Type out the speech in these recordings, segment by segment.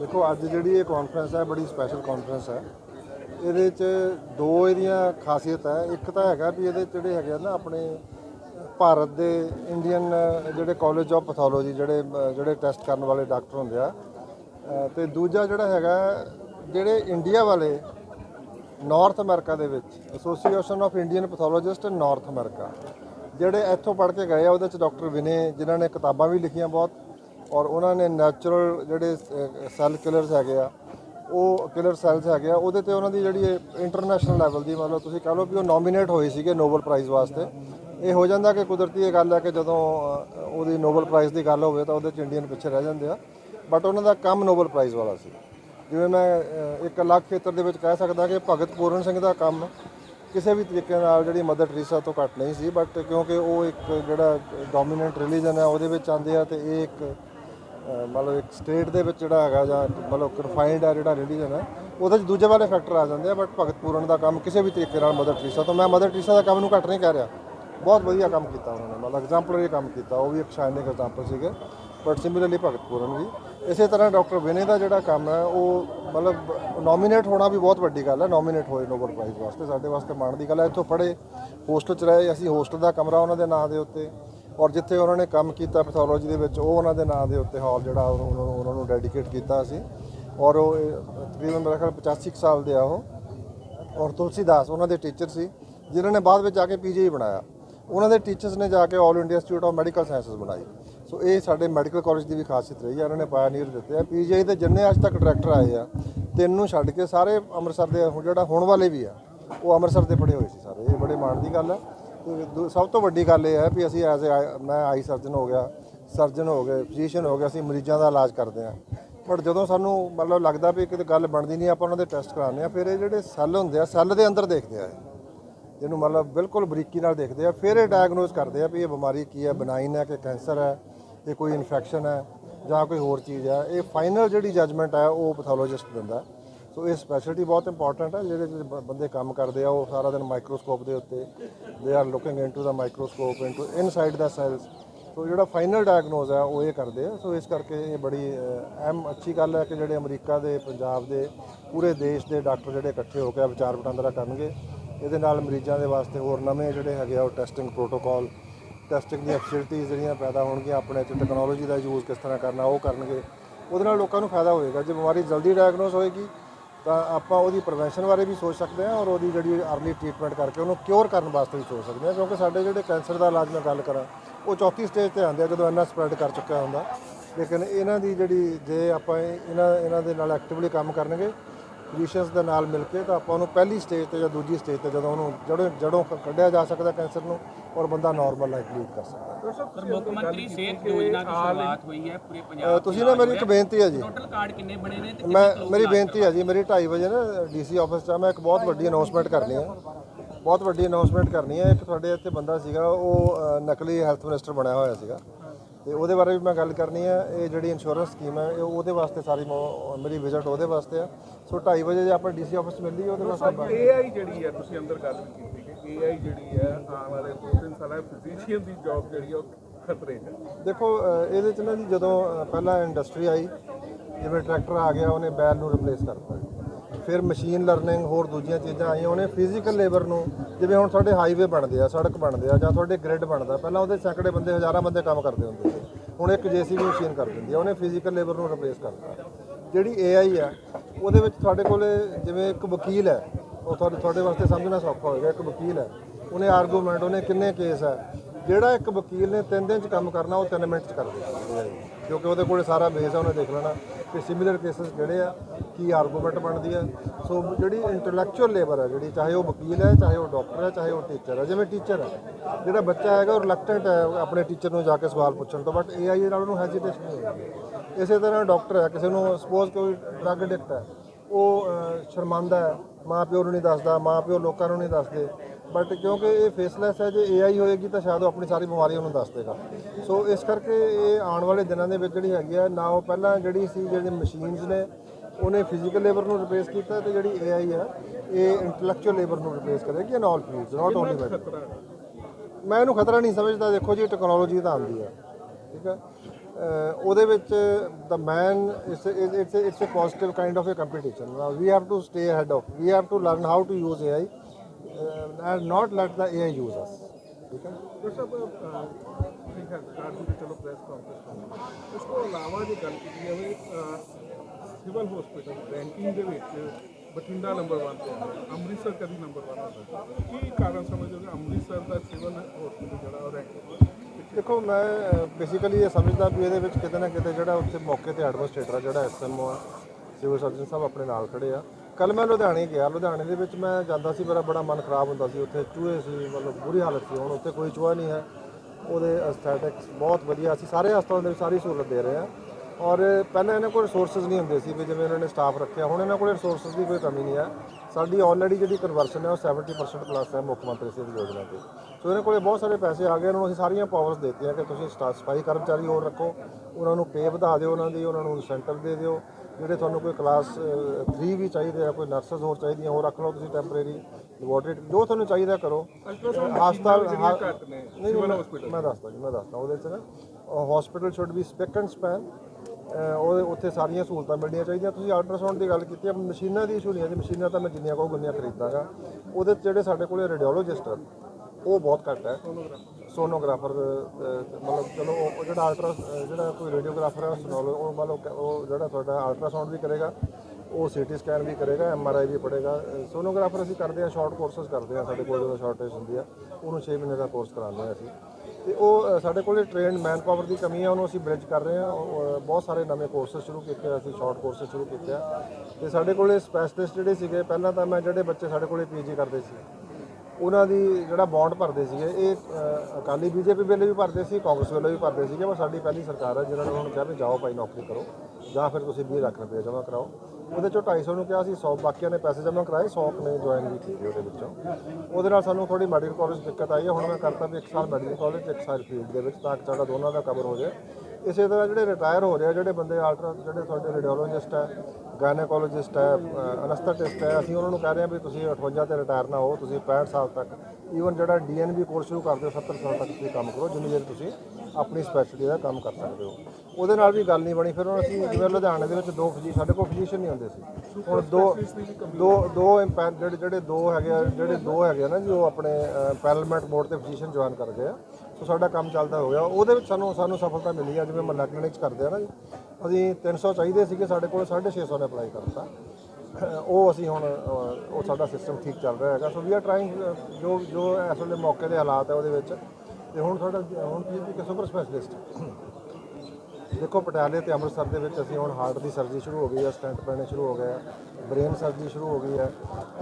ਦੇਖੋ ਅੱਜ ਜਿਹੜੀ ਇਹ ਕਾਨਫਰੰਸ ਹੈ ਬੜੀ ਸਪੈਸ਼ਲ ਕਾਨਫਰੰਸ ਹੈ। ਇਹਦੇ 'ਚ ਦੋ ਇਹਦੀਆਂ ਖਾਸੀਅਤ ਹੈ। ਇੱਕ ਤਾਂ ਹੈਗਾ ਵੀ ਇਹਦੇ 'ਚ ਜਿਹੜੇ ਹੈਗੇ ਆ ਨਾ ਆਪਣੇ ਭਾਰਤ ਦੇ ਇੰਡੀਅਨ ਜਿਹੜੇ ਕਾਲਜ ਆਫ ਪੈਥੋਲੋਜੀ ਜਿਹੜੇ ਜਿਹੜੇ ਟੈਸਟ ਕਰਨ ਵਾਲੇ ਡਾਕਟਰ ਹੁੰਦੇ ਆ। ਅ, ਤੇ ਦੂਜਾ ਜਿਹੜਾ ਹੈਗਾ ਜਿਹੜੇ ਇੰਡੀਆ ਵਾਲੇ ਨਾਰਥ ਅਮਰੀਕਾ ਦੇ ਵਿੱਚ association of Indian pathologist in North America ਜਿਹੜੇ ਇੱਥੋਂ ਪੜ੍ਹ ਕੇ ਗਏ ਆ ਉਹਦੇ ਚ ਡਾਕਟਰ ਵਿਨੇ ਜਿਨ੍ਹਾਂ ਨੇ ਕਿਤਾਬਾਂ ਵੀ ਲਿਖੀਆਂ ਬਹੁਤ। ਔਰ ਉਹਨਾਂ ਨੇ ਨੈਚੁਰਲ ਜਿਹੜੇ ਸੈੱਲ ਕਿਲਰਸ ਹੈਗੇ ਆ, ਉਹ ਕਿਲਰ ਸੈੱਲਸ ਹੈਗੇ ਆ, ਉਹਦੇ ਤੇ ਉਹਨਾਂ ਦੀ ਜਿਹੜੀ ਇੰਟਰਨੈਸ਼ਨਲ ਲੈਵਲ ਦੀ ਮਤਲਬ ਤੁਸੀਂ ਕਹ ਲਓ ਵੀ ਉਹ ਨੋਮੀਨੇਟ ਹੋਏ ਸੀਗੇ ਨੋਬਲ ਪ੍ਰਾਈਜ਼ ਵਾਸਤੇ। ਇਹ ਹੋ ਜਾਂਦਾ ਕਿ ਕੁਦਰਤੀ ਇਹ ਗੱਲ ਹੈ ਕਿ ਜਦੋਂ ਉਹਦੀ ਨੋਬਲ ਪ੍ਰਾਈਜ਼ ਦੀ ਗੱਲ ਹੋਵੇ ਤਾਂ ਉਹਦੇ ਚ ਇੰਡੀਅਨ ਪਿੱਛੇ ਰਹਿ ਜਾਂਦੇ ਆ। ਬਟ ਉਹਨਾਂ ਦਾ ਕੰਮ ਨੋਬਲ ਪ੍ਰਾਈਜ਼ ਵਾਲਾ ਸੀ। ਜਿਵੇਂ ਮੈਂ ਇੱਕ ਅਲੱਗ ਖੇਤਰ ਦੇ ਵਿੱਚ ਕਹਿ ਸਕਦਾ ਕਿ ਭਗਤ ਪੂਰਨ ਸਿੰਘ ਦਾ ਕੰਮ ਕਿਸੇ ਵੀ ਤਰੀਕੇ ਨਾਲ ਜਿਹੜੀ ਮਦਰ ਟਰੀਸਾ ਤੋਂ ਘੱਟ ਨਹੀਂ ਸੀ ਬਟ ਕਿਉਂਕਿ ਉਹ ਇੱਕ ਜਿਹੜਾ ਡੋਮੀਨੈਂਟ ਰਿਲੀਜਨ ਹੈ, ਉਹਦੇ ਵਿੱਚ ਆਉਂਦੇ ਆ ਤੇ ਇਹ ਇੱਕ ਮਤਲਬ ਇੱਕ ਸਟੇਟ ਦੇ ਵਿੱਚ ਜਿਹੜਾ ਹੈਗਾ ਜਾਂ ਮਤਲਬ ਕਨਫਾਈਨਡ ਹੈ ਜਿਹੜਾ ਰਿਲੀਜਨ ਹੈ, ਉਹਦੇ ਚ ਦੂਜੇ ਵਾਲੇ ਫੈਕਟਰ ਆ ਜਾਂਦੇ ਆ ਬਟ ਭਗਤ ਪੂਰਨ ਦਾ ਕੰਮ ਕਿਸੇ ਵੀ ਤਰੀਕੇ ਨਾਲ ਮਦਰ ਟਰੀਸਾ ਤੋਂ, ਮੈਂ ਮਦਰ ਟਰੀਸਾ ਦਾ ਕੰਮ ਨੂੰ ਘੱਟ ਨਹੀਂ ਕਹਿ ਰਿਹਾ। ਬਹੁਤ ਵਧੀਆ ਕੰਮ ਕੀਤਾ ਉਹਨਾਂ ਨੇ ਮਤਲਬ ਐਗਜ਼ਾਮਪਲਰੀ ਕੰਮ ਕੀਤਾ, ਉਹ ਵੀ ਇੱਕ ਸ਼ਾਈਨਿੰਗ ਐਗਜ਼ਾਮਪਲ ਸੀਗੇ ਬਟ ਸਿਮਿਲਰਲੀ ਭਗਤ ਪੂਰਨ ਵੀ। ਇਸੇ ਤਰ੍ਹਾਂ ਡਾਕਟਰ ਵਿਨੇ ਦਾ ਜਿਹੜਾ ਕੰਮ ਹੈ, ਉਹ ਮਤਲਬ ਨੋਮੀਨੇਟ ਹੋਣਾ ਵੀ ਬਹੁਤ ਵੱਡੀ ਗੱਲ ਹੈ ਨੋਮੀਨੇਟ ਹੋਏ ਨੋਬਲ ਪ੍ਰਾਈਜ਼ ਵਾਸਤੇ, ਸਾਡੇ ਵਾਸਤੇ ਮਾਣ ਦੀ ਗੱਲ ਹੈ, ਇੱਥੋਂ ਪੜ੍ਹੇ ਹੋਸਟਲ 'ਚ ਰਹੇ, ਅਸੀਂ ਹੋਸਟਲ ਦਾ ਕਮਰਾ ਉਹਨਾਂ ਦੇ ਨਾਂ ਦੇ ਉੱਤੇ ਔਰ ਜਿੱਥੇ ਉਹਨਾਂ ਨੇ ਕੰਮ ਕੀਤਾ ਪੈਥੋਲੋਜੀ ਦੇ ਵਿੱਚ, ਉਹ ਉਹਨਾਂ ਦੇ ਨਾਂ ਦੇ ਉੱਤੇ ਹਾਲ ਜਿਹੜਾ ਉਹਨਾਂ ਨੂੰ ਉਹਨਾਂ ਨੂੰ ਡੈਡੀਕੇਟ ਕੀਤਾ ਸੀ। ਔਰ ਉਹ, ਇਹ, ਤਕਰੀਬਨ ਮੇਰਾ ਖਿਆਲ 85 ਕੁ ਸਾਲ ਦੇ ਆ ਉਹ। ਔਰ ਤੁਲਸੀਦਾਸ ਉਹਨਾਂ ਦੇ ਟੀਚਰ ਸੀ, ਜਿਨ੍ਹਾਂ ਨੇ ਬਾਅਦ ਵਿੱਚ ਆ ਕੇ ਪੀਜੀ ਬਣਾਇਆ। ਉਹਨਾਂ ਦੇ ਟੀਚਰਸ ਨੇ ਜਾ ਕੇ All India Institute of Medical Sciences ਬਣਾਈ। ਸੋ ਇਹ ਸਾਡੇ ਮੈਡੀਕਲ ਕਾਲਜ ਦੀ ਵੀ ਖਾਸੀਅਤ ਰਹੀ ਹੈ ਇਹਨਾਂ ਨੇ ਪਾਇਨੀਅਰ ਦਿੱਤੇ ਆ। ਪੀਜੀਆਈ ਦੇ ਜਿੰਨੇ ਅੱਜ ਤੱਕ ਡਾਇਰੈਕਟਰ ਆਏ ਆ, ਤਿੰਨ ਨੂੰ ਛੱਡ ਕੇ ਸਾਰੇ ਅੰਮ੍ਰਿਤਸਰ ਦੇ ਹੁਣ ਜਿਹੜਾ ਹੋਣ ਵਾਲੇ ਵੀ ਆ, ਉਹ ਅੰਮ੍ਰਿਤਸਰ ਦੇ ਪੜ੍ਹੇ ਹੋਏ ਸੀ ਸਾਰੇ। ਇਹ ਬੜੇ ਮਾਣ ਦੀ ਗੱਲ ਆ। ਦੂ- ਸਭ ਤੋਂ ਵੱਡੀ ਗੱਲ ਇਹ ਹੈ ਵੀ ਅਸੀਂ ਐਜ਼ ਮੈਂ ਆਈ ਸਰਜਨ ਹੋ ਗਿਆ ਸਰਜਨ ਹੋ ਗਏ ਫਿਜ਼ੀਸ਼ੀਅਨ ਹੋ ਗਏ, ਅਸੀਂ ਮਰੀਜ਼ਾਂ ਦਾ ਇਲਾਜ ਕਰਦੇ ਹਾਂ ਬਟ ਜਦੋਂ ਸਾਨੂੰ ਮਤਲਬ ਲੱਗਦਾ ਵੀ ਕਿਤੇ ਗੱਲ ਬਣਦੀ ਨਹੀਂ, ਆਪਾਂ ਉਹਨਾਂ ਦੇ ਟੈਸਟ ਕਰਾਉਂਦੇ ਆ ਫਿਰ ਇਹ ਜਿਹੜੇ ਸੈੱਲ ਹੁੰਦੇ ਆ ਸੈੱਲ ਦੇ ਅੰਦਰ ਦੇਖਦੇ ਆ ਇਹ। ਜਿਹਨੂੰ ਮਤਲਬ ਬਿਲਕੁਲ ਬਰੀਕੀ ਨਾਲ ਦੇਖਦੇ ਆ, ਫਿਰ ਇਹ ਡਾਇਗਨੋਸ ਕਰਦੇ ਆ ਵੀ ਇਹ ਬਿਮਾਰੀ ਕੀ ਹੈ ਬਨਾਈਨ ਹੈ ਕਿ ਕੈਂਸਰ ਹੈ, ਇਹ ਕੋਈ ਇਨਫੈਕਸ਼ਨ ਹੈ ਜਾਂ ਕੋਈ ਹੋਰ ਚੀਜ਼ ਹੈ ਇਹ ਫਾਈਨਲ ਜਿਹੜੀ ਜੱਜਮੈਂਟ ਹੈ, ਉਹ ਪੈਥੋਲੋਜਿਸਟ ਦਿੰਦਾ ਹੈ। ਸੋ ਇਹ ਸਪੈਸ਼ਲਿਟੀ ਬਹੁਤ ਇੰਪੋਰਟੈਂਟ ਹੈ, ਜਿਹੜੇ ਬੰਦੇ ਕੰਮ ਕਰਦੇ ਆ, ਉਹ ਸਾਰਾ ਦਿਨ ਮਾਈਕਰੋਸਕੋਪ ਦੇ ਉੱਤੇ they are looking into the microscope into inside the cells so ਜਿਹੜਾ ਫਾਈਨਲ ਡਾਇਗਨੋਸ ਹੈ, ਉਹ ਇਹ ਕਰਦੇ ਆ। ਸੋ ਇਸ ਕਰਕੇ ਇਹ ਬੜੀ ਅਹਿਮ, ਅੱਛੀ ਗੱਲ ਹੈ ਕਿ ਜਿਹੜੇ ਅਮਰੀਕਾ ਦੇ, ਪੰਜਾਬ ਦੇ, ਪੂਰੇ ਦੇਸ਼ ਦੇ ਡਾਕਟਰ ਜਿਹੜੇ ਇਕੱਠੇ ਹੋ ਕੇ ਵਿਚਾਰ ਵਟਾਂਦਰਾ ਕਰਨਗੇ। ਇਹਦੇ ਨਾਲ ਮਰੀਜ਼ਾਂ ਦੇ ਵਾਸਤੇ ਹੋਰ ਨਵੇਂ ਜਿਹੜੇ ਹੈਗੇ ਆ, ਉਹ ਟੈਸਟਿੰਗ ਪ੍ਰੋਟੋਕਾਲ ਟੈਸਟਿੰਗ ਦੀਆਂ ਫੈਸਿਲਿਟੀਆਂ ਜਿਹੜੀਆਂ ਪੈਦਾ ਹੋਣਗੀਆਂ, ਆਪਣੇ ਚ ਟੈਕਨੋਲੋਜੀ ਦਾ ਯੂਜ਼ ਕਿਸ ਤਰ੍ਹਾਂ ਕਰਨਾ, ਉਹ ਕਰਨਗੇ। ਉਹਦੇ ਨਾਲ ਲੋਕਾਂ ਨੂੰ ਫਾਇਦਾ ਹੋਏਗਾ। ਜੇ ਬਿਮਾਰੀ ਜਲਦੀ ਡਾਇਗਨੋਸ ਹੋਏਗੀ ਤਾਂ ਆਪਾਂ ਉਹਦੀ ਪ੍ਰੀਵੈਂਸ਼ਨ ਬਾਰੇ ਵੀ ਸੋਚ ਸਕਦੇ ਹਾਂ ਔਰ ਉਹਦੀ ਜਿਹੜੀ ਅਰਲੀ ਟ੍ਰੀਟਮੈਂਟ ਕਰਕੇ ਉਹਨੂੰ ਕਿਉਰ ਕਰਨ ਵਾਸਤੇ ਵੀ ਸੋਚ ਸਕਦੇ ਹਾਂ, ਕਿਉਂਕਿ ਸਾਡੇ ਜਿਹੜੇ ਕੈਂਸਰ ਦਾ ਇਲਾਜ ਮੈਂ ਗੱਲ ਕਰਾਂ, ਉਹ ਚੌਥੀ ਸਟੇਜ ਤੇ ਆਉਂਦੇ ਆ ਜਦੋਂ ਇੰਨਾ ਸਪਰੈਡ ਕਰ ਚੁੱਕਿਆ ਹੁੰਦਾ। ਲੇਕਿਨ ਇਹਨਾਂ ਦੀ ਜਿਹੜੀ ਜੇ ਆਪਾਂ ਇਹ- ਇਹਨਾਂ ਇਹਨਾਂ ਦੇ ਨਾਲ ਐਕਟਿਵਲੀ ਕੰਮ ਕਰਨਗੇ ਫਿਜ਼ੀਸ਼ੀਅਨਸ ਦੇ ਨਾਲ ਮਿਲ ਕੇ ਤਾਂ ਆਪਾਂ ਉਹਨੂੰ ਪਹਿਲੀ ਸਟੇਜ ਤੇ ਜਾਂ ਦੂਜੀ ਸਟੇਜ ਤੇ ਜਦੋਂ ਉਹਨੂੰ ਜੜੋਂ ਜੜੋਂ ਕੱਢਿਆ ਜਾ ਸਕਦਾ ਕੈਂਸਰ ਨੂੰ ਔਰ ਬੰਦਾ ਨਾਰਮਲ ਲਾਈਫ ਲੀਡ ਕਰ ਸਕਦਾ। ਸਰ ਮੁੱਖ ਮੰਤਰੀ ਸਿਹਤ ਯੋਜਨਾ ਦੀ ਸ਼ੁਰੂਆਤ ਹੋਈ ਹੈ ਪੂਰੇ ਅ, ਪੰਜਾਬ ਤੁਸੀਂ ਨਾ ਮੇਰੀ ਇੱਕ ਬੇਨਤੀ ਹੈ ਜੀ। ਟੋਟਲ ਕਾਰਡ ਕਿੰਨੇ ਬਣੇ ਨੇ ਤੇ ਮੈਂ ਮੇਰੀ ਬੇਨਤੀ ਹੈ ਜੀ ਮੇਰੀ 2:30 ਵਜੇ ਨਾ ਡੀਸੀ ਆਫਿਸ 'ਚ ਮੈਂ ਇੱਕ ਬਹੁਤ ਵੱਡੀ ਅਨਾਉਂਸਮੈਂਟ ਕਰਨੀ ਹੈ। ਬਹੁਤ ਵੱਡੀ ਅਨਾਉਂਸਮੈਂਟ ਕਰਨੀ ਹੈ। ਇੱਕ ਤੁਹਾਡੇ ਇੱਥੇ ਬੰਦਾ ਸੀਗਾ ਉਹ ਨਕਲੀ ਹੈਲਥ ਮਿਨਿਸਟਰ ਬਣਿਆ ਹੋਇਆ ਸੀਗਾ। ਤੇ ਉਹਦੇ ਬਾਰੇ ਵੀ ਮੈਂ ਗੱਲ ਕਰਨੀ ਹੈ ਇਹ ਜਿਹੜੀ ਇੰਸ਼ੋਰੈਂਸ ਸਕੀਮ ਹੈ ਇਹ ਉਹਦੇ ਵਾਸਤੇ ਸਾਰੀ ਮੋ- ਮੇਰੀ ਵਿਜ਼ਿਟ ਉਹਦੇ ਵਾਸਤੇ ਆ। ਸੋ 2:30 ਵਜੇ ਜੇ ਆਪਾਂ ਡੀਸੀ ਆਫਿਸ ਮਿਲ ਲਈਏ ਉਹਦੇ ਵਾਸਤੇ ਬਾਅਦ- AI ਜਿਹੜੀ ਹੈ ਤੁਸੀਂ ਅੰਦਰ ਗੱਲ ਵੀ ਕੀਤੀ ਕਿ AI ਜਿਹੜੀ ਹੈ ਆਉਣ ਵਾਲੇ ਦੋ ਤਿੰਨ ਸਾਲਾਂ ਫਿਜ਼ੀਸ਼ੀਅਨ ਦੀ ਜੌਬ ਜਿਹੜੀ ਹੈ ਉਹ ਖਤਰੇ 'ਚ ਹੈ ਦੇਖੋ ਅ, ਇਹਦੇ ਚ ਨਾ ਜੀ ਜਦੋਂ ਅ, ਪਹਿਲਾਂ ਇੰਡਸਟਰੀ ਆਈ ਜਿਵੇਂ ਟਰੈਕਟਰ ਆ ਗਿਆ ਉਹਨੇ ਬੈਲ ਨੂੰ ਰਿਪਲੇਸ ਕਰਤਾ। ਫਿਰ ਮਸ਼ੀਨ ਲਰਨਿੰਗ ਹੋਰ ਦੂਜੀਆਂ ਚੀਜ਼ਾਂ ਆਈਆਂ, ਉਹਨੇ ਫਿਜ਼ੀਕਲ ਲੇਬਰ ਨੂੰ ਜਿਵੇਂ ਹੁਣ ਸਾਡੇ ਹਾਈਵੇ ਬਣਦੇ ਆ, ਸੜਕ ਬਣਦੇ ਆ ਜਾਂ ਤੁਹਾਡੇ ਗ੍ਰਿਡ ਬਣਦਾ, ਪਹਿਲਾਂ ਉਹਦੇ ਸੈਂਕੜੇ ਬੰਦੇ, ਹਜ਼ਾਰਾਂ ਬੰਦੇ ਕੰਮ ਕਰਦੇ ਹੁੰਦੇ ਸੀ। ਹੁਣ ਇੱਕ ਜੀਸੀਬੀ ਮਸ਼ੀਨ ਕਰ ਦਿੰਦੀ ਆ, ਉਹਨੇ ਫਿਜ਼ੀਕਲ ਲੇਬਰ ਨੂੰ ਰਿਪਲੇਸ ਕਰਤਾ। ਜਿਹੜੀ ਏਆਈ ਆ, ਉਹਦੇ ਵਿੱਚ ਤੁਹਾਡੇ ਕੋਲੇ ਜਿਵੇਂ ਇੱਕ ਵਕੀਲ ਹੈ, ਉਹ ਤੁਹਾਡੇ ਤੁਹਾਡੇ ਵਾਸਤੇ ਸਮਝਣਾ ਸੌਖਾ ਹੋਏਗਾ ਇੱਕ ਵਕੀਲ ਹੈ। ਉਹਨੇ ਆਰਗੂਮੈਂਟ ਉਹਨੇ ਕਿੰਨੇ ਕੇਸ ਹੈ, ਜਿਹੜਾ ਇੱਕ ਵਕੀਲ ਨੇ 3 ਦਿਨ ਚ ਕੰਮ ਕਰਨਾ, ਉਹ 3 ਮਿੰਟ ਚ ਕਰ ਦੇਗਾ ਕਿਉਂਕਿ ਉਹਦੇ ਕੋਲੇ ਸਾਰਾ ਬੇਸ ਆ ਉਹਨੇ ਦੇਖ ਲੈਣਾ ਕਿ ਸਿਮਿਲਰ ਕੇਸਸ ਕਿਹੜੇ ਆ ਕੀ ਆਰਗੂਮੈਂਟ ਬਣਦੀ ਹੈ? ਸੋ ਜਿਹੜੀ ਇੰਟੈਲੈਕਚੁਅਲ ਲੇਬਰ ਹੈ ਜਿਹੜੀ ਚਾਹੇ ਉਹ ਵਕੀਲ ਹੈ ਚਾਹੇ ਉਹ ਡਾਕਟਰ ਹੈ ਚਾਹੇ ਉਹ ਟੀਚਰ ਹੈ ਜਿਵੇਂ ਟੀਚਰ ਹੈ ਜਿਹੜਾ ਬੱਚਾ ਹੈਗਾ ਉਹ ਰਿਲੈਕਟੈਂਟ ਹੈ ਆਪਣੇ ਟੀਚਰ ਨੂੰ ਜਾ ਕੇ ਸਵਾਲ ਪੁੱਛਣ ਤੋਂ ਬਟ ਏਆਈ ਨਾਲ ਉਹਨੂੰ ਹੈਜੀਟੇਸ਼ਨ ਨਹੀਂ ਹੋਏਗੀ ਇਸੇ ਤਰ੍ਹਾਂ ਡਾਕਟਰ ਹੈ ਕਿਸੇ ਨੂੰ ਸਪੋਜ਼ ਕੋਈ ਡਰੱਗ ਐਡਿਕਟ ਹੈ ਉਹ ਅਹ, ਸ਼ਰਮਾਂਦਾ ਹੈ ਮਾਂ ਪਿਓ ਨੂੰ ਨਹੀਂ ਦੱਸਦਾ ਮਾਂ ਪਿਓ ਲੋਕਾਂ ਨੂੰ ਨਹੀਂ ਦੱਸਦੇ ਬਟ ਕਿਉਂਕਿ ਇਹ ਫੇਸਲੈਸ ਹੈ ਜੇ ਏਆਈ ਹੋਏਗੀ ਤਾਂ ਸ਼ਾਇਦ ਉਹ ਆਪਣੀ ਸਾਰੀ ਬਿਮਾਰੀ ਉਹਨੂੰ ਦੱਸ ਦੇਗਾ। ਸੋ ਇਸ ਕਰਕੇ ਇਹ ਆਉਣ ਵਾਲੇ ਦਿਨਾਂ ਦੇ ਵਿੱਚ ਜਿਹੜੀ ਹੈਗੀ ਆ ਨਾ ਉਹ ਪਹਿਲਾਂ ਜਿਹੜੀ ਸੀ ਜਿਹੜੇ ਮਸ਼ੀਨਸ ਨੇ ਉਹਨੇ ਫਿਜ਼ੀਕਲ ਲੇਬਰ ਨੂੰ ਰਿਪਲੇਸ ਕੀਤਾ ਤੇ ਜਿਹੜੀ ਏਆਈ ਹੈ ਇਹ ਇੰਟੈਲੈਕਚੁਅਲ ਲੇਬਰ ਨੂੰ ਰਿਪਲੇਸ ਕਰੇਗੀ in all fields not only medical ਮੈਂ ਇਹਨੂੰ ਖਤਰਾ ਨਹੀਂ ਸਮਝਦਾ ਦੇਖੋ ਜੀ ਟੈਕਨੋਲੋਜੀ ਤਾਂ ਆਉਂਦੀ ਹੈ ਠੀਕ ਹੈ ਅਹ ਉਹਦੇ ਵਿੱਚ the man it's it's it's a positive kind of a competition we have to stay ahead of we have to learn how to use AI and not let the AI use us ਠੀਕ ਹੈ ਠੀਕ ਹੈ ਸਰਕਾਰ ਦੀ ਚਲੋ press conference ਇਸ ਤੋਂ ਇਲਾਵਾ ਜੇ ਗੱਲ ਕੀਤੀ ਜਾਵੇ ਸਿਵਲ ਹਸਪੀਟਲ ਰੈਂਕਿੰਗ ਦੇ ਵਿੱਚ ਬਠਿੰਡਾ ਨੰਬਰ 1 ਤੇ ਹੈ ਅੰਮ੍ਰਿਤਸਰ ਕਦੀ ਨੰਬਰ 1 ਹੁੰਦਾ? ਕੀ ਕਾਰਨ ਸਮਝਦੇ ਹੋ ਅੰਮ੍ਰਿਤਸਰ ਦਾ ਸਿਵਲ ਹਸਪੀਟਲ ਜਿਹੜਾ ਉਹ ਰੈਂਕ ਦੇਖੋ, ਮੈਂ ਬੇਸਿਕਲੀ ਇਹ ਸਮਝਦਾ ਵੀ ਇਹਦੇ ਵਿੱਚ ਕਿਤੇ ਨਾ ਕਿਤੇ ਜਿਹੜਾ ਉੱਥੇ ਮੌਕੇ ਤੇ ਐਡਮਿਨਿਸਟ੍ਰੇਟਰ ਆ, ਜਿਹੜਾ ਐਸਐਮਓ ਆ ਸਿਵਲ ਸਰਜਨ ਸਾਹਿਬ ਆਪਣੇ ਨਾਲ ਖੜੇ ਆ। ਕੱਲ ਮੈਂ ਲੁਧਿਆਣੇ ਗਿਆ। ਲੁਧਿਆਣੇ ਦੇ ਵਿੱਚ ਮੈਂ ਜਾਂਦਾ ਸੀ, ਮੇਰਾ ਬੜਾ ਮਨ ਖਰਾਬ ਹੁੰਦਾ ਸੀ। ਉੱਥੇ ਚੂਹੇ ਸੀ, ਮਤਲਬ ਬੁਰੀ ਹਾਲਤ ਸੀ। ਹੁਣ ਉੱਥੇ ਕੋਈ ਚੂਹਾ ਨਹੀਂ ਹੈ। ਉਹਦੇ ਅਸਥੈਟਿਕਸ ਬਹੁਤ ਵਧੀਆ। ਅਸੀਂ ਸਾਰੇ ਹਸਪਤਾਲਾਂ ਦੇ ਵਿੱਚ ਸਾਰੀ ਸਹੂਲਤ ਦੇ ਰਹੇ ਆ ਔਰ ਪਹਿਲਾਂ ਇਹਨਾਂ ਕੋਲ ਰਿਸੋਰਸਸ ਨਹੀਂ ਹੁੰਦੇ ਸੀ ਵੀ ਜਿਵੇਂ ਇਹਨਾਂ ਨੇ ਸਟਾਫ ਰੱਖਿਆ, ਹੁਣ ਇਹਨਾਂ ਕੋਲ ਰਿਸੋਰਸਸ ਦੀ ਕੋਈ ਕਮੀ ਨਹੀਂ ਹੈ ਸਾਡੀ ਆਲਰੇਡੀ ਜਿਹੜੀ ਕਨਵਰਸ਼ਨ ਹੈ ਉਹ 70% ਪਲੱਸ ਹੈ ਮੁੱਖ ਮੰਤਰੀ ਸਿਹਤ ਯੋਜਨਾ ਤੇ ਸੋ ਇਹਨਾਂ ਕੋਲੇ ਬਹੁਤ ਸਾਰੇ ਪੈਸੇ ਆ ਗਏ, ਉਹਨਾਂ ਨੂੰ ਅਸੀਂ ਸਾਰੀਆਂ ਪਾਵਰਸ ਦਿੱਤੀਆਂ ਕਿ ਤੁਸੀਂ ਸਟਾ- ਸਫ਼ਾਈ ਕਰਮਚਾਰੀ ਹੋਰ ਰੱਖੋ, ਉਹਨਾਂ ਨੂੰ ਪੇ ਵਧਾ ਦਿਓ ਉਹਨਾਂ ਦੀ, ਉਹਨਾਂ ਨੂੰ ਇਨਸੈਂਟਿਵ ਦੇ ਦਿਓ। ਜਿਹੜੇ ਤੁਹਾਨੂੰ ਕੋਈ ਕਲਾਸ 3 ਵੀ ਚਾਹੀਦੇ ਆ, ਕੋਈ ਨਰਸਸ ਹੋਰ ਚਾਹੀਦੀਆਂ ਹੋਰ ਰੱਖ ਲਓ ਤੁਸੀਂ ਟੈਂਪਰੇਰੀ ਲੈਬੋਰੇਟਰੀ ਜੋ ਤੁਹਾਨੂੰ ਚਾਹੀਦਾ ਕਰੋ। ਹਸਪਤਾਲ ਨਹੀਂ ਮੈਂ ਦੱਸਦਾ ਜੀ, ਮੈਂ ਦੱਸਦਾ, ਉਹਦੇ ਚ ਨਾ hospital should be spick and span ਉਹ ਉੱਥੇ ਸਾਰੀਆਂ ਸਹੂਲਤਾਂ ਮਿਲਣੀਆਂ ਚਾਹੀਦੀਆਂ। ਤੁਸੀਂ ਅਲਟਰਾਸਾਊਂਡ ਦੀ ਗੱਲ ਕੀਤੀ ਹੈ ਮਸ਼ੀਨਾਂ ਦੀ ਇਸ਼ੂ ਨਹੀਂ ਹੈ ਜੀ ਮਸ਼ੀਨਾਂ ਤਾਂ ਮੈਂ ਜਿੰਨੀਆਂ ਕਹੋ ਉਨੀਆਂ ਖਰੀਦਾਂਗਾ। ਉਹਦੇ 'ਚ ਜਿਹੜੇ ਸਾਡੇ ਕੋਲੇ ਰੇਡੀਓਲੋਜਿਸਟ ਆ, ਉਹ ਬਹੁਤ ਘੱਟ ਹੈ। ਸੋਨੋਗ੍ਰਾਫਰ ਮਤਲਬ ਚਲੋ ਉਹ ਜਿਹੜਾ ਅਲਟਰਾ ਜਿਹੜਾ ਕੋਈ ਰੇਡੀਓਗ੍ਰਾਫਰ ਹੈ ਉਹ ਸੋਨੋਲੋ ਉਹ ਮਤਲਬ ਉਹ ਜਿਹੜਾ ਤੁਹਾਡਾ ਅਲਟਰਾਸਾਊਂਡ ਵੀ ਕਰੇਗਾ, ਉਹ ਸੀਟੀ ਸਕੈਨ ਵੀ ਕਰੇਗਾ ਐੱਮ ਆਰ ਆਈ ਵੀ ਪੜੇਗਾ ਸੋਨੋਗ੍ਰਾਫਰ ਅਸੀਂ ਕਰਦੇ ਹਾਂ ਸ਼ਾਰਟ ਕੋਰਸਸ ਕਰਦੇ ਹਾਂ, ਸਾਡੇ ਕੋਲ ਜਦੋਂ ਸ਼ਾਰਟੇਜ ਹੁੰਦੀ ਆ, ਉਹਨੂੰ 6 ਮਹੀਨੇ ਦਾ ਕੋਰਸ ਕਰਾਉਂਦੇ ਹਾਂ ਅਸੀਂ। ਤੇ ਉਹ ਸਾਡੇ ਕੋਲੇ ਟ੍ਰੇਨਡ ਮੈਨ ਪਾਵਰ ਦੀ ਕਮੀ ਹੈ ਉਹਨੂੰ ਅਸੀਂ ਬ੍ਰਿਜ ਕਰ ਰਹੇ ਹਾਂ। ਉਹ, ਬਹੁਤ ਸਾਰੇ ਨਵੇਂ ਕੋਰਸਸ ਸ਼ੁਰੂ ਕੀਤੇ ਆ ਅਸੀਂ ਸ਼ਾਰਟ ਕੋਰਸਸ ਸ਼ੁਰੂ ਕੀਤੇ ਆ। ਤੇ ਸਾਡੇ ਕੋਲੇ ਸਪੈਸ਼ਲਿਸਟ ਜਿਹੜੇ ਸੀਗੇ ਪਹਿਲਾਂ ਤਾਂ ਮੈਂ ਜਿਹੜੇ ਬੱਚੇ ਸਾਡੇ ਕੋਲੇ ਪੀਜੀ ਕਰਦੇ ਸੀ ਉਹਨਾਂ ਦੀ ਜਿਹੜਾ ਬੌਂਡ ਭਰਦੇ ਸੀਗੇ ਇਹ ਅ, ਅਕਾਲੀ ਬੀਜੇਪੀ ਵੇਲੇ ਵੀ ਭਰਦੇ ਸੀ ਕਾਂਗਰਸ ਵੇਲੇ ਵੀ ਭਰਦੇ ਸੀਗੇ ਪਰ ਸਾਡੀ ਪਹਿਲੀ ਸਰਕਾਰ ਹੈ ਜਿਹਨਾਂ ਨੇ ਹੁਣ ਕਿਹਾ ਵੀ ਜਾਓ ਭਾਈ ਨੌਕਰੀ ਕਰੋ ਜਾਂ ਫਿਰ ਤੁਸੀਂ 20 ਲੱਖ ਰੁਪਏ ਜਮ੍ਹਾਂ ਕਰਾਓ। ਉਹਦੇ ਚੋਂ 250 ਨੂੰ ਕਿਹਾ ਸੀ 100 ਬਾਕੀਆਂ ਨੇ ਪੈਸੇ ਜਮ੍ਹਾਂ ਕਰਾਏ 100 ਨੇ ਜੁਆਇਨ ਵੀ ਕੀਤੇ ਉਹਦੇ ਵਿੱਚੋਂ। ਉਹਦੇ ਨਾਲ ਸਾਨੂੰ ਥੋੜੀ ਮੈਡੀਕਲ ਕਾਲਜ ਦਿੱਕਤ ਆਈ ਹੈ ਹੁਣ ਮੈਂ ਕਰਤਾ ਵੀ ਇੱਕ ਸਾਲ ਮੈਡੀਕਲ ਕਾਲਜ ਤੇ 1 ਸਾਲ ਫੀਲਡ ਦੇ ਵਿੱਚ ਤਾਂ ਕਿ ਸਾਡਾ ਦੋਨਾਂ ਦਾ ਕਵਰ ਹੋ ਜਾਏ। ਇਸੇ ਤਰ੍ਹਾਂ ਜਿਹੜੇ ਰਿਟਾਇਰ ਹੋ ਰਹੇ ਆ, ਜਿਹੜੇ ਬੰਦੇ ਆਲਟਰਾ ਜਿਹੜੇ ਤੁਹਾਡੇ ਰੇਡੀਓਲੋਜਿਸਟ ਹੈ ਗਾਇਨੇਕੋਲੋਜਿਸਟ ਹੈ ਅਨਸਥੈਟਿਸਟ ਹੈ, ਅਸੀਂ ਉਹਨਾਂ ਨੂੰ ਕਹਿ ਰਹੇ ਹਾਂ ਵੀ ਤੁਸੀਂ 58 ਤੇ ਰਿਟਾਇਰ ਨਾ ਹੋ, ਤੁਸੀਂ 65 ਸਾਲ ਤੱਕ ਈਵਨ ਜਿਹੜਾ ਡੀਐਨਬੀ ਕੋਰਸ ਸ਼ੁਰੂ ਕਰਦੇ ਹੋ 70 ਸਾਲ ਤੱਕ ਤੁਸੀਂ ਕੰਮ ਕਰੋ, ਜਿੰਨੀ ਦੇਰ ਤੁਸੀਂ ਆਪਣੀ ਸਪੈਸ਼ਲਿਟੀ ਦਾ ਕੰਮ ਕਰ ਸਕਦੇ ਹੋ। ਉਹਦੇ ਨਾਲ ਵੀ ਗੱਲ ਨਹੀਂ ਬਣੀ, ਫਿਰ ਹੁਣ ਅਸੀਂ ਜਿਵੇਂ ਲੁਧਿਆਣੇ ਦੇ ਵਿੱਚ ਦੋ ਫਿਜੀ ਸਾਡੇ ਕੋਲ ਫਿਜ਼ੀਸ਼ੀਅਨ ਨਹੀਂ ਹੁੰਦੇ ਸੀ। ਹੁਣ ਦੋ ਦੋ ਦੋ ਇੰਪੈ- ਜਿਹੜੇ ਜਿਹੜੇ ਦੋ ਹੈਗੇ ਆ, ਜਿਹੜੇ ਦੋ ਹੈਗੇ ਆ ਨਾ ਜੀ, ਉਹ ਆਪਣੇ ਪੈਰਲਮੈਂਟ ਬੋਰਡ ਤੇ ਫਿਜ਼ੀਸ਼ੀਅਨ ਜੁਆਇਨ ਕਰ ਗਏ ਆ। ਸੋ ਸਾਡਾ ਕੰਮ ਚੱਲਦਾ ਹੋ ਗਿਆ ਉਹਦੇ ਵਿੱਚ ਸਾਨੂੰ ਸਾਨੂੰ ਸਫਲਤਾ ਮਿਲੀ ਆ, ਜਿਵੇਂ ਮਹੱਲਾ ਕਲੀਨਿਕਸ ਕਰਦੇ ਆ ਨਾ ਜੀ। ਅਸੀਂ 300 ਚਾਹੀਦੇ ਸੀਗੇ, ਸਾਡੇ ਕੋਲ 650 ਨੇ ਅਪਲਾਈ ਕਰਤਾ। ਉਹ ਅਸੀਂ ਹੁਣ ਉਹ ਸਾਡਾ ਸਿਸਟਮ ਠੀਕ ਚੱਲ ਰਿਹਾ ਹੈਗਾ। ਸੋ ਵੀ ਆਰ ਟਰਾਈਂਗ ਜੋ ਜੋ ਇਸ ਵੇਲੇ ਮੌਕੇ ਦੇ ਹਾਲਾਤ ਹੈ ਉਹਦੇ ਵਿੱਚ। ਤੇ ਹੁਣ ਸਾਡਾ, ਹੁਣ ਕੀ ਹੈ ਸੁਪਰ ਸਪੈਸ਼ਲਿਸਟ ਦੇਖੋ, ਪਟਿਆਲੇ ਤੇ ਅੰਮ੍ਰਿਤਸਰ ਦੇ ਵਿੱਚ ਅਸੀਂ ਹੁਣ ਹਾਰਟ ਦੀ ਸਰਜਰੀ ਸ਼ੁਰੂ ਹੋ ਗਈ ਹੈ ਸਟੈਂਟ ਪੈਣੇ ਸ਼ੁਰੂ ਹੋ ਗਏ ਆ ਬ੍ਰੇਨ ਸਰਜਰੀ ਸ਼ੁਰੂ ਹੋ ਗਈ ਹੈ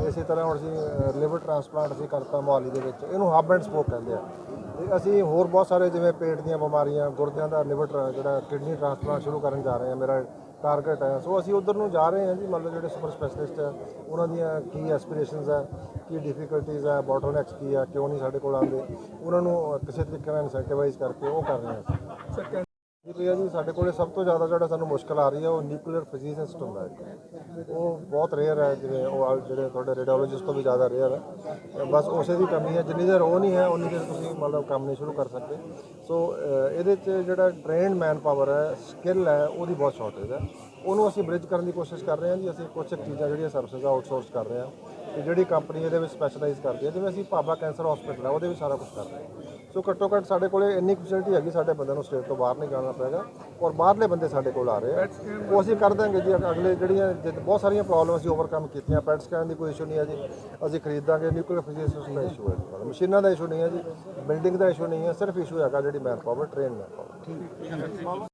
ਇਸੇ ਤਰ੍ਹਾਂ ਹੁਣ ਅਸੀਂ ਲਿਵਰ ਟ੍ਰਾਂਸਪਲਾਂਟ ਅਸੀਂ ਕਰਤਾ ਮੋਹਾਲੀ ਦੇ ਵਿੱਚ। ਇਹਨੂੰ ਹੱਬ ਐਂਡ ਸਪੋਕ ਕਹਿੰਦੇ ਆ। ਤੇ ਅਸੀਂ ਹੋਰ ਬਹੁਤ ਸਾਰੇ ਜਿਵੇਂ ਪੇਟ ਦੀਆਂ ਬਿਮਾਰੀਆਂ, ਗੁਰਦਿਆਂ ਦਾ ਲਿਵਰ ਟਰਾ- ਜਿਹੜਾ ਕਿਡਨੀ ਟ੍ਰਾਂਸਪਲਾਂਟ ਸ਼ੁਰੂ ਕਰਨ ਜਾ ਰਹੇ ਹਾਂ, ਮੇਰਾ ਟਾਰਗੇਟ ਹੈ। ਸੋ ਅਸੀਂ ਉਧਰ ਨੂੰ ਜਾ ਰਹੇ ਹਾਂ ਜੀ ਮਤਲਬ ਜਿਹੜੇ ਸੁਪਰ ਸਪੈਸ਼ਲਿਸਟ ਹੈ, ਉਹਨਾਂ ਦੀਆਂ ਕੀ ਐਸਪੀਰੇਸ਼ਨਸ ਹੈ, ਕੀ ਡਿਫਿਕਲਟੀਜ਼ ਹੈ ਬੋਟਲਨੈਕਸ ਕੀ ਹੈ, ਕਿਉਂ ਨਹੀਂ ਸਾਡੇ ਕੋਲ ਆਉਂਦੇ, ਉਹਨਾਂ ਨੂੰ ਕਿਸੇ ਤਰੀਕੇ ਨਾਲ ਇਨਸੈਂਟੀਵਾਈਜ਼ ਕਰਕੇ ਉਹ ਕਰ ਰਹੇ ਹਾਂ ਅਸੀਂ ਸਰ ਜੀ ਭਈਆ ਜੀ ਸਾਡੇ ਕੋਲੇ ਸਭ ਤੋਂ ਜ਼ਿਆਦਾ ਜਿਹੜਾ ਸਾਨੂੰ ਮੁਸ਼ਕਲ ਆ ਰਹੀ ਹੈ, ਉਹ ਨਿਊਕਲੀਅਰ ਫਿਜੀਕਸ ਸਿਸਟਮ ਦਾ ਹੈ। ਉਹ ਬਹੁਤ ਰੇਅਰ ਹੈ, ਜਿਵੇਂ ਉਹ ਜਿਹੜੇ ਤੁਹਾਡੇ ਰੇਡੀਓਲੋਜਿਸਟ ਤੋਂ ਵੀ ਜ਼ਿਆਦਾ ਰੇਅਰ ਹੈ। ਬਸ ਉਸੇ ਦੀ ਕਮੀ ਹੈ, ਜਿੰਨੀ ਦੇਰ ਉਹ ਨਹੀਂ ਹੈ, ਉਨੀ ਦੇਰ ਤੁਸੀਂ ਮਤਲਬ ਕੰਮ ਨਹੀਂ ਸ਼ੁਰੂ ਕਰ ਸਕਦੇ। ਸੋ ਇਹਦੇ 'ਚ ਜਿਹੜਾ ਟ੍ਰੇਨਡ ਮੈਨ ਪਾਵਰ ਹੈ ਸਕਿੱਲ ਹੈ, ਉਹਦੀ ਬਹੁਤ ਸ਼ਾਰਟੇਜ ਹੈ। ਉਹਨੂੰ ਅਸੀਂ ਬ੍ਰਿਜ ਕਰਨ ਦੀ ਕੋਸ਼ਿਸ਼ ਕਰ ਰਹੇ ਹਾਂ ਜੀ, ਅਸੀਂ ਕੁਝ ਚੀਜ਼ਾਂ ਜਿਹੜੀਆਂ ਸਰਵਿਸਿਜ਼ ਆਊਟਸੋਰਸ ਕਰ ਰਹੇ ਹਾਂ। ਤੇ ਜਿਹੜੀ ਕੰਪਨੀ ਇਹਦੇ ਵਿੱਚ ਸਪੈਸ਼ਲਾਈਜ਼ ਕਰਦੀ ਹੈ, ਜਿਵੇਂ ਅਸੀਂ ਭਾਬਾ ਕੈਂਸਰ ਹਸਪੀਟਲ ਹੈ, ਉਹਦੇ ਵਿੱਚ ਸਾਰਾ ਕੁਝ ਕਰ ਰਹੇ ਹਾਂ। ਸੋ ਘੱਟੋ ਘੱਟ ਸਾਡੇ ਕੋਲੇ ਇੰਨੀ ਫੈਸਿਲਿਟੀ ਹੈਗੀ ਸਾਡੇ ਬੰਦਿਆਂ ਨੂੰ ਸਟੇਟ ਤੋਂ ਬਾਹਰ ਨਹੀਂ ਜਾਣਾ ਪਏਗਾ ਔਰ ਬਾਹਰਲੇ ਬੰਦੇ ਸਾਡੇ ਕੋਲ ਆ ਰਹੇ ਆ। ਉਹ ਅਸੀਂ ਕਰ ਦਾਂਗੇ ਜੀ, ਅਗਲੇ ਜਿਹੜੀਆਂ ਜਿੱਦ- ਬਹੁਤ ਸਾਰੀਆਂ ਪ੍ਰੋਬਲਮ ਅਸੀਂ ਓਵਰਕਮ ਕੀਤੀਆਂ ਪੈਟ ਸਕੈਨ ਦੀ ਕੋਈ ਇਸ਼ੂ ਨਹੀਂ ਹੈ ਜੀ, ਅਸੀਂ ਖਰੀਦਾਂਗੇ ਨਿਊਕਲੀਅਰ ਫਿਜ਼ੀਸਿਸਟ ਦਾ ਇਸ਼ੂ ਹੈ ਜੀ ਮਸ਼ੀਨਾਂ ਦਾ ਇਸ਼ੂ ਨਹੀਂ ਹੈ ਜੀ ਬਿਲਡਿੰਗ ਦਾ ਇਸ਼ੂ ਨਹੀਂ ਹੈ, ਸਿਰਫ ਇਸ਼ੂ ਹੈਗਾ ਜਿਹੜੀ manpower train man power